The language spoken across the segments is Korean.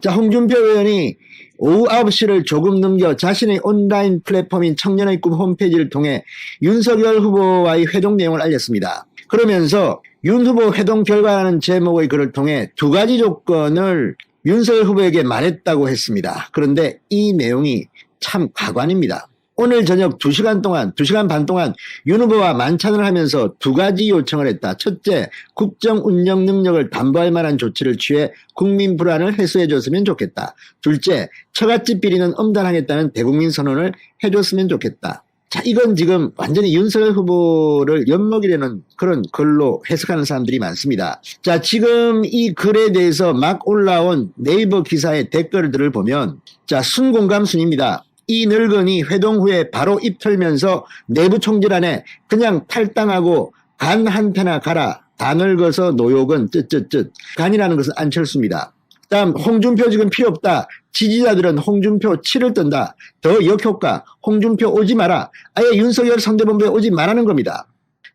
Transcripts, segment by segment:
자, 홍준표 의원이 오후 9시를 조금 넘겨 자신의 온라인 플랫폼인 청년의 꿈 홈페이지를 통해 윤석열 후보와의 회동 내용을 알렸습니다. 그러면서 윤 후보 회동 결과라는 제목의 글을 통해 두 가지 조건을 윤석열 후보에게 말했다고 했습니다. 그런데 이 내용이 참 가관입니다. 오늘 저녁 2시간 동안, 2시간 반 동안 윤 후보와 만찬을 하면서 두 가지 요청을 했다. 첫째, 국정 운영 능력을 담보할 만한 조치를 취해 국민 불안을 해소해 줬으면 좋겠다. 둘째, 처갓집 비리는 엄단하겠다는 대국민 선언을 해줬으면 좋겠다. 자, 이건 지금 완전히 윤석열 후보를 엿먹이려는 그런 글로 해석하는 사람들이 많습니다. 자, 지금 이 글에 대해서 막 올라온 네이버 기사의 댓글들을 보면, 자, 순공감 순입니다. 이 늙은이 회동 후에 바로 입 털면서 내부 총질안에 그냥 탈당하고 간 한테나 가라. 다 늙어서 노욕은 쯧쯧쯧. 간이라는 것은 안철수입니다. 다음 홍준표 지금 필요 없다. 지지자들은 홍준표 치를 뜬다. 더 역효과. 홍준표 오지 마라. 아예 윤석열 상대본부에 오지 말라는 겁니다.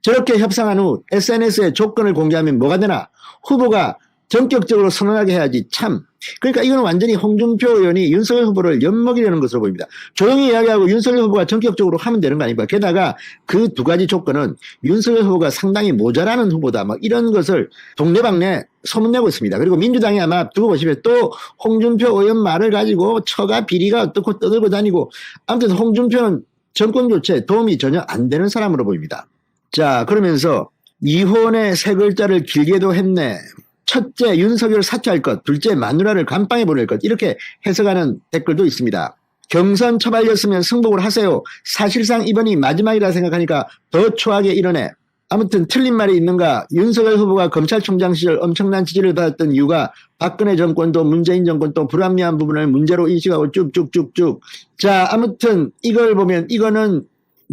저렇게 협상한 후 SNS에 조건을 공개하면 뭐가 되나? 후보가 전격적으로 선언하게 해야지 참. 그러니까 이건 완전히 홍준표 의원이 윤석열 후보를 엿먹이려는 것으로 보입니다. 조용히 이야기하고 윤석열 후보가 전격적으로 하면 되는 거 아닙니까? 게다가 그 두 가지 조건은 윤석열 후보가 상당히 모자라는 후보다. 뭐 이런 것을 동네방네 소문내고 있습니다. 그리고 민주당이 아마 두고 보시면 또 홍준표 의원 말을 가지고 처가 비리가 어떻고 떠들고 다니고 아무튼 홍준표는 정권 교체에 도움이 전혀 안 되는 사람으로 보입니다. 자, 그러면서 이혼의 세 글자를 길게도 했네. 첫째 윤석열 사퇴할 것, 둘째 마누라를 감방에 보낼 것 이렇게 해석하는 댓글도 있습니다. 경선 처발렸으면 승복을 하세요. 사실상 이번이 마지막이라 생각하니까 더 초하게 이러네. 아무튼 틀린 말이 있는가 윤석열 후보가 검찰총장 시절 엄청난 지지를 받았던 이유가 박근혜 정권도 문재인 정권도 불합리한 부분을 문제로 인식하고 쭉쭉쭉쭉 자 아무튼 이걸 보면 이거는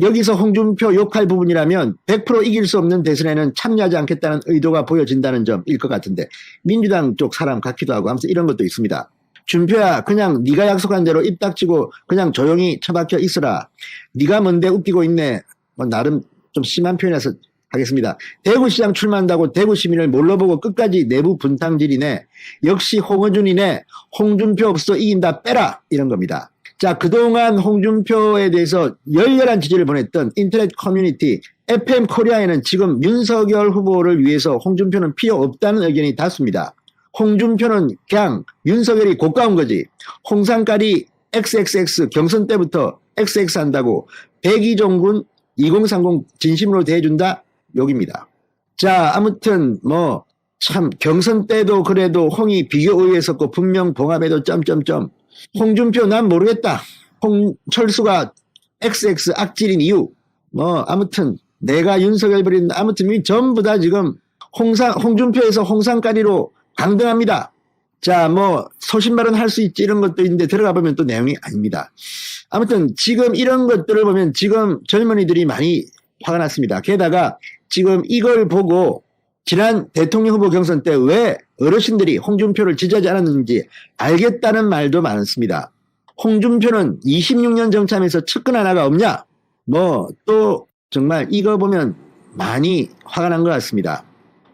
여기서 홍준표 욕할 부분이라면 100% 이길 수 없는 대선에는 참여하지 않겠다는 의도가 보여진다는 점일 것 같은데 민주당 쪽 사람 같기도 하고 아무튼 이런 것도 있습니다. 준표야 그냥 네가 약속한 대로 입 닥치고 그냥 조용히 처박혀 있으라. 네가 뭔데 웃기고 있네. 뭐 나름 좀 심한 표현에서 하겠습니다. 대구시장 출마한다고 대구 시민을 몰라보고 끝까지 내부 분탕질이네. 역시 홍어준이네. 홍준표 없어 이긴다 빼라 이런 겁니다. 자, 그동안 홍준표에 대해서 열렬한 지지를 보냈던 인터넷 커뮤니티 FM 코리아에는 지금 윤석열 후보를 위해서 홍준표는 필요 없다는 의견이 다수입니다. 홍준표는 그냥 윤석열이 고가운 거지. 홍상까리 XXX 경선 때부터 XX 한다고 백이종군 2030 진심으로 대해준다? 욕입니다. 자, 아무튼 뭐 참 경선 때도 그래도 홍이 비교 의했었고 분명 봉합에도 점점점 홍준표 난 모르겠다. 홍철수가 XX 악질인 이유. 뭐 아무튼 내가 윤석열 버린 아무튼 이 전부 다 지금 홍상 홍준표에서 홍상까리로 강등합니다. 자, 뭐 소신 발언 할 수 있지 이런 것도 있는데 들어가 보면 또 내용이 아닙니다. 아무튼 지금 이런 것들을 보면 지금 젊은이들이 많이 화가 났습니다. 게다가 지금 이걸 보고 지난 대통령 후보 경선 때 왜 어르신들이 홍준표를 지지하지 않았는지 알겠다는 말도 많습니다. 홍준표는 26년 정참에서 측근 하나가 없냐? 뭐 또 정말 이거 보면 많이 화가 난 것 같습니다.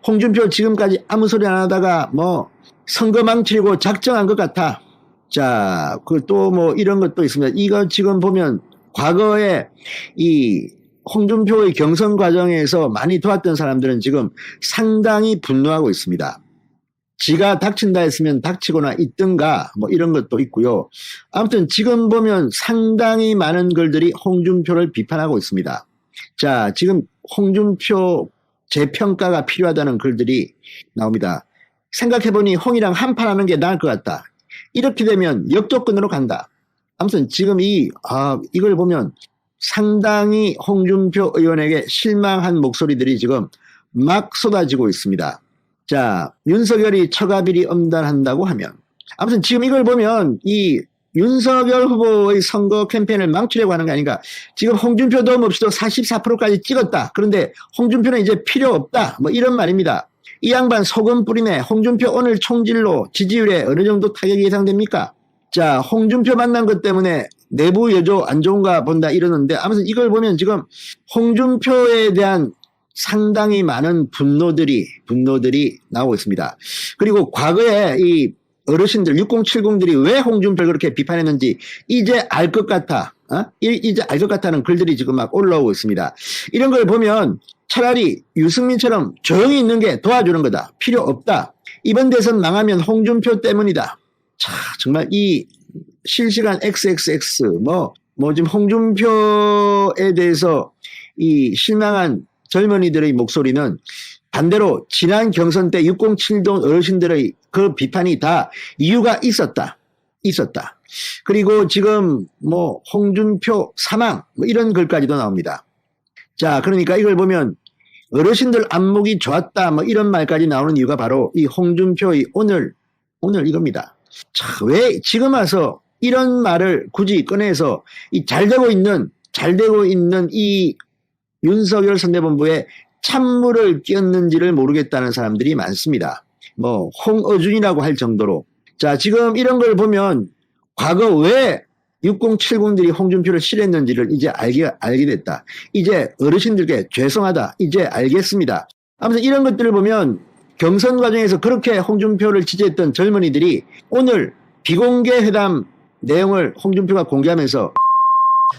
홍준표 지금까지 아무 소리 안 하다가 뭐 선거 망치려고 작정한 것 같아. 자, 그 또 뭐 이런 것도 있습니다. 이거 지금 보면 과거에 이 홍준표의 경선 과정에서 많이 도왔던 사람들은 지금 상당히 분노하고 있습니다. 지가 닥친다 했으면 닥치거나 있든가 뭐 이런 것도 있고요. 아무튼 지금 보면 상당히 많은 글들이 홍준표를 비판하고 있습니다. 자, 지금 홍준표 재평가가 필요하다는 글들이 나옵니다. 생각해보니 홍이랑 한판하는 게 나을 것 같다. 이렇게 되면 역조건으로 간다. 아무튼 지금 이, 아, 이걸 보면 상당히 홍준표 의원에게 실망한 목소리들이 지금 막 쏟아지고 있습니다. 자, 윤석열이 처가비리 엄단한다고 하면 아무튼 지금 이걸 보면 이 윤석열 후보의 선거 캠페인을 망치려고 하는 게 아닌가. 지금 홍준표 도움 없이도 44%까지 찍었다. 그런데 홍준표는 이제 필요 없다. 뭐 이런 말입니다. 이 양반 소금 뿌리네. 홍준표 오늘 총질로 지지율에 어느 정도 타격이 예상됩니까? 자, 홍준표 만난 것 때문에 내부 여조 안 좋은가 본다 이러는데 아무튼 이걸 보면 지금 홍준표에 대한 상당히 많은 분노들이 분노들이 나오고 있습니다. 그리고 과거에 이 어르신들 6070들이 왜 홍준표를 그렇게 비판했는지 이제 알 것 같아. 어? 이- 이제 알 것 같다는 글들이 지금 막 올라오고 있습니다. 이런 걸 보면 차라리 유승민처럼 조용히 있는 게 도와주는 거다. 필요 없다. 이번 대선 망하면 홍준표 때문이다. 자, 정말 이 실시간 XXX 뭐, 뭐 지금 홍준표에 대해서 이 실망한 젊은이들의 목소리는 반대로 지난 경선 때 607동 어르신들의 그 비판이 다 이유가 있었다. 있었다. 그리고 지금 뭐 홍준표 사망 뭐 이런 글까지도 나옵니다. 자, 그러니까 이걸 보면 어르신들 안목이 좋았다 뭐 이런 말까지 나오는 이유가 바로 이 홍준표의 오늘 오늘 이겁니다. 자, 왜 지금 와서 이런 말을 굳이 꺼내서 이 잘 되고 있는 잘 되고 있는 이 윤석열 선대본부에 찬물을 끼얹는지를 모르겠다는 사람들이 많습니다. 뭐 홍어준이라고 할 정도로 자 지금 이런 걸 보면 과거 왜 6070들이 홍준표를 싫어했는지를 이제 알게 알게 됐다. 이제 어르신들께 죄송하다. 이제 알겠습니다. 아무튼 이런 것들을 보면 경선 과정에서 그렇게 홍준표를 지지했던 젊은이들이 오늘 비공개 회담 내용을 홍준표가 공개하면서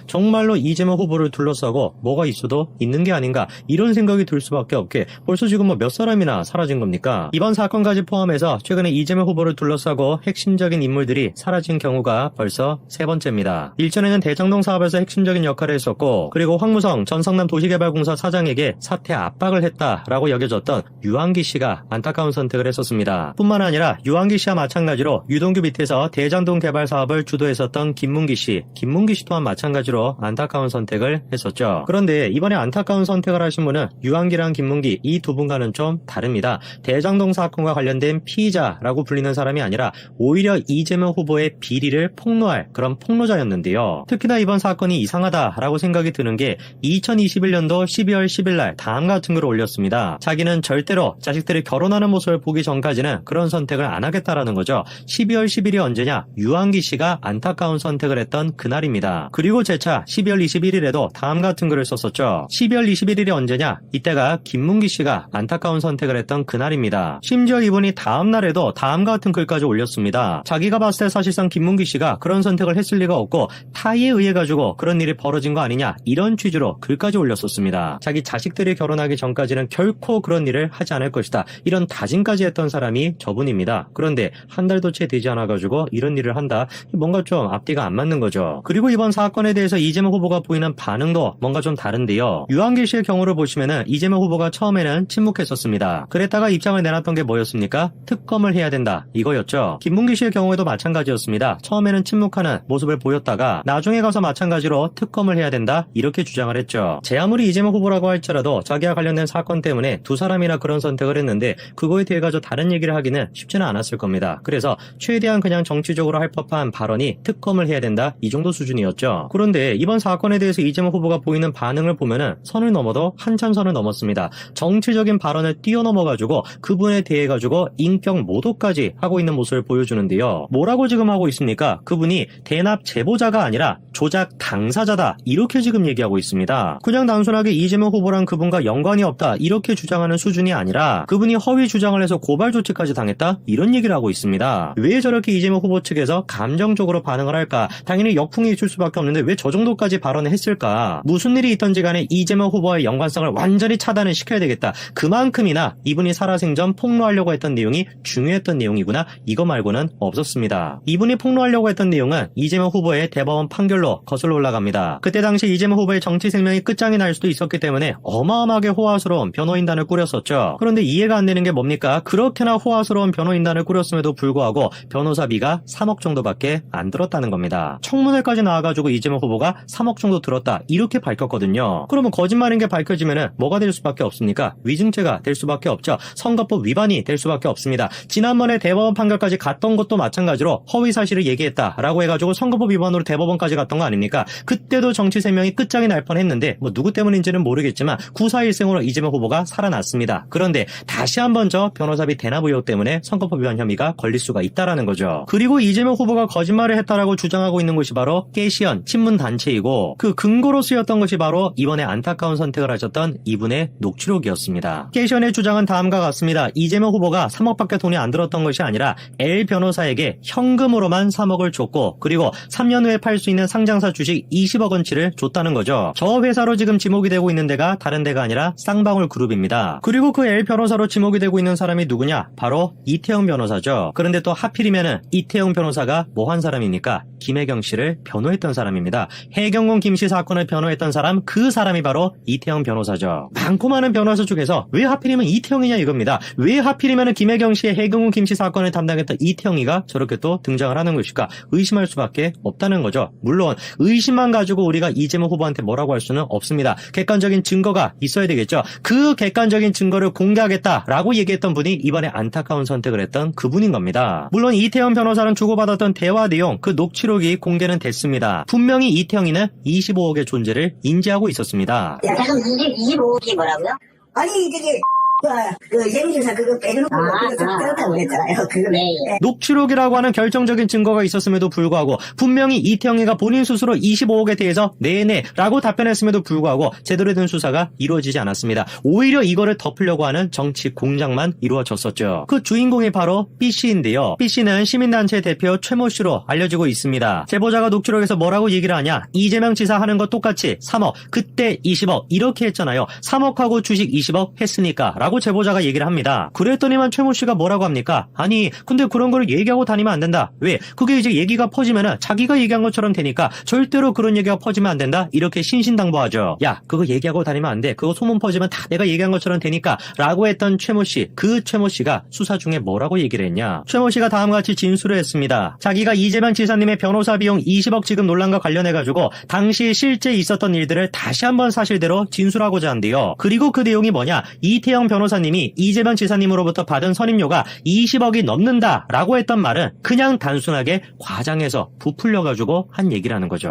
정말로 이재명 후보를 둘러싸고 뭐가 있어도 있는 게 아닌가 이런 생각이 들 수밖에 없게 벌써 지금 뭐 몇 사람이나 사라진 겁니까? 이번 사건까지 포함해서 최근에 이재명 후보를 둘러싸고 핵심적인 인물들이 사라진 경우가 벌써 세 번째입니다. 일전에는 대장동 사업에서 핵심적인 역할을 했었고 그리고 황무성 전 성남 도시개발공사 사장에게 사퇴 압박을 했다라고 여겨졌던 유한기 씨가 안타까운 선택을 했었습니다. 뿐만 아니라 유한기 씨와 마찬가지로 유동규 밑에서 대장동 개발 사업을 주도했었던 김문기 씨, 김문기 씨 또한 마찬가지로 안타까운 선택을 했었죠. 그런데 이번에 안타까운 선택을 하신 분은 유한기랑 김문기 이 두 분과는 좀 다릅니다. 대장동 사건과 관련된 피의자라고 불리는 사람이 아니라 오히려 이재명 후보의 비리를 폭로할 그런 폭로자였는데요. 특히나 이번 사건이 이상하다라고 생각이 드는 게 2021년도 12월 10일 날 다음 같은 글을 올렸습니다. 자기는 절대로 자식들이 결혼하는 모습을 보기 전까지는 그런 선택을 안 하겠다라는 거죠. 12월 10일이 언제냐? 유한기 씨가 안타까운 선택을 했던 그날입니다. 그리고 재차 12월 21일에도 다음 같은 글을 썼었죠. 12월 21일이 언제냐? 이때가 김문기 씨가 안타까운 선택을 했던 그날입니다. 심지어 이분이 다음 날에도 다음과 같은 글까지 올렸습니다. 자기가 봤을 때 사실상 김문기 씨가 그런 선택을 했을 리가 없고 타의에 의해 가지고 그런 일이 벌어진 거 아니냐 이런 취지로 글까지 올렸었습니다. 자기 자식들이 결혼하기 전까지는 결코 그런 일을 하지 않을 것이다. 이런 다짐까지 했던 사람이 저분입니다. 그런데 한 달도 채 되지 않아 가지고 이런 일을 한다. 뭔가 좀 앞뒤가 안 맞는 거죠. 그리고 이번 사건에 대해 서 이재명 후보가 보이는 반응도 뭔가 좀 다른데요. 유한길 씨의 경우를 보시면은 이재명 후보가 처음에는 침묵했었습니다. 그랬다가 입장을 내놨던 게 뭐였습니까? 특검을 해야 된다. 이거였죠. 김문기 씨의 경우에도 마찬가지였습니다. 처음에는 침묵하는 모습을 보였다가 나중에 가서 마찬가지로 특검을 해야 된다. 이렇게 주장을 했죠. 제 아무리 이재명 후보라고 할지라도 자기와 관련된 사건 때문에 두 사람이나 그런 선택을 했는데 그거에 대해 가지고 다른 얘기를 하기는 쉽지는 않았을 겁니다. 그래서 최대한 그냥 정치적으로 할 법한 발언이 특검을 해야 된다. 이 정도 수준이었죠. 그런데 이번 사건에 대해서 이재명 후보가 보이는 반응을 보면은 선을 넘어도 한참 선을 넘었습니다. 정치적인 발언을 뛰어넘어가지고 그분에 대해 가지고 인격 모독까지 하고 있는 모습을 보여주는데요. 뭐라고 지금 하고 있습니까? 그분이 대납 제보자가 아니라 조작 당사자다. 이렇게 지금 얘기하고 있습니다. 그냥 단순하게 이재명 후보랑 그분과 연관이 없다. 이렇게 주장하는 수준이 아니라 그분이 허위 주장을 해서 고발 조치까지 당했다. 이런 얘기를 하고 있습니다. 왜 저렇게 이재명 후보 측에서 감정적으로 반응을 할까? 당연히 역풍이 있을 수밖에 없는데 왜저 정도까지 발언을 했을까? 무슨 일이 있던지 간에 이재명 후보와의 연관성을 완전히 차단을 시켜야 되겠다. 그만큼이나 이분이 살아생전 폭로하려고 했던 내용이 중요했던 내용이구나. 이거 말고는 없었습니다. 이분이 폭로하려고 했던 내용은 이재명 후보의 대법원 판결로 거슬러 올라갑니다. 그때 당시 이재명 후보의 정치 생명이 끝장이 날 수도 있었기 때문에 어마어마하게 호화스러운 변호인단을 꾸렸었죠. 그런데 이해가 안 되는 게 뭡니까? 그렇게나 호화스러운 변호인단을 꾸렸음에도 불구하고 변호사비가 3억 정도밖에 안 들었다는 겁니다. 청문회까지 나와가지고 이재명 후보 가 3억 정도 들었다 이렇게 밝혔거든요. 그러면 거짓말인 게 밝혀지면은 뭐가 될 수밖에 없습니까? 위증죄가 될 수밖에 없죠. 선거법 위반이 될 수밖에 없습니다. 지난번에 대법원 판결까지 갔던 것도 마찬가지로 허위 사실을 얘기했다라고 해가지고 선거법 위반으로 대법원까지 갔던 거 아닙니까? 그때도 정치 생명이 끝장이 날 뻔했는데 뭐 누구 때문인지는 모르겠지만 구사일생으로 이재명 후보가 살아났습니다. 그런데 다시 한번 저 변호사비 대납 의혹 때문에 선거법 위반 혐의가 걸릴 수가 있다라는 거죠. 그리고 이재명 후보가 거짓말을 했다라고 주장하고 있는 곳이 바로 깨시연 친문 시민단체이고 그 근거로 쓰였던 것이 바로 이번에 안타까운 선택을 하셨던 이분의 녹취록이었습니다. 케이션의 주장은 다음과 같습니다. 이재명 후보가 3억밖에 돈이 안 들었던 것이 아니라 L 변호사에게 현금으로만 3억을 줬고 그리고 3년 후에 팔 수 있는 상장사 주식 20억 원치를 줬다는 거죠. 저 회사로 지금 지목이 되고 있는 데가 다른 데가 아니라 쌍방울 그룹입니다. 그리고 그 L 변호사로 지목이 되고 있는 사람이 누구냐? 바로 이태영 변호사죠. 그런데 또 하필이면은 이태영 변호사가 뭐 한 사람입니까? 김혜경 씨를 변호했던 사람입니다. 해경공 김씨 사건을 변호했던 사람 그 사람이 바로 이태영 변호사죠. 많고 많은 변호사 중에서 왜 하필이면 이태영이냐 이겁니다. 왜 하필이면 김혜경 씨의 해경공 김씨 사건을 담당했던 이태영이가 저렇게 또 등장을 하는 것일까 의심할 수밖에 없다는 거죠. 물론 의심만 가지고 우리가 이재명 후보한테 뭐라고 할 수는 없습니다. 객관적인 증거가 있어야 되겠죠. 그 객관적인 증거를 공개하겠다라고 얘기했던 분이 이번에 안타까운 선택을 했던 그분인 겁니다. 물론 이태영 변호사랑 주고받았던 대화 내용 그 녹취록이 공개는 됐습니다. 분명히 이태영이는 25억의 존재를 인지하고 있었습니다. 야, 이게 25억이 뭐라고요? 아니 저기 그 세무조사 그거 빼놓고 아, 아, 떼었다고 그랬잖아요. 그거 네, 예. 녹취록이라고 하는 결정적인 증거가 있었음에도 불구하고 분명히 이태영이가 본인 스스로 25억에 대해서 네네 라고 답변했음에도 불구하고 제대로 된 수사가 이루어지지 않았습니다. 오히려 이거를 덮으려고 하는 정치 공작만 이루어졌었죠. 그 주인공이 바로 B씨인데요. B씨는 시민단체 대표 최모 씨로 알려지고 있습니다. 제보자가 녹취록에서 뭐라고 얘기를 하냐 이재명 지사 하는 거 똑같이 3억 그때 20억 이렇게 했잖아요. 3억하고 주식 20억 했으니까 라고 제보자가 얘기를 합니다. 그랬더니만 최모 씨가 뭐라고 합니까? 아니 근데 그런 거를 얘기하고 다니면 안 된다. 왜? 그게 이제 얘기가 퍼지면은 자기가 얘기한 것처럼 되니까 절대로 그런 얘기가 퍼지면 안 된다. 이렇게 신신당부하죠. 야 그거 얘기하고 다니면 안 돼. 그거 소문 퍼지면 다 내가 얘기한 것처럼 되니까 라고 했던 최모 씨. 그 최모 씨가 수사 중에 뭐라고 얘기를 했냐? 최모 씨가 다음과 같이 진술을 했습니다. 자기가 이재명 지사님의 변호사 비용 20억 지급 논란과 관련해가지고 당시 실제 있었던 일들을 다시 한번 사실대로 진술하고자 한대요. 그리고 그 내용이 뭐냐? 이태영 변호사님이 이재명 지사님으로부터 받은 선임료가 20억이 넘는다라고 했던 말은 그냥 단순하게 과장해서 부풀려가지고 한 얘기라는 거죠.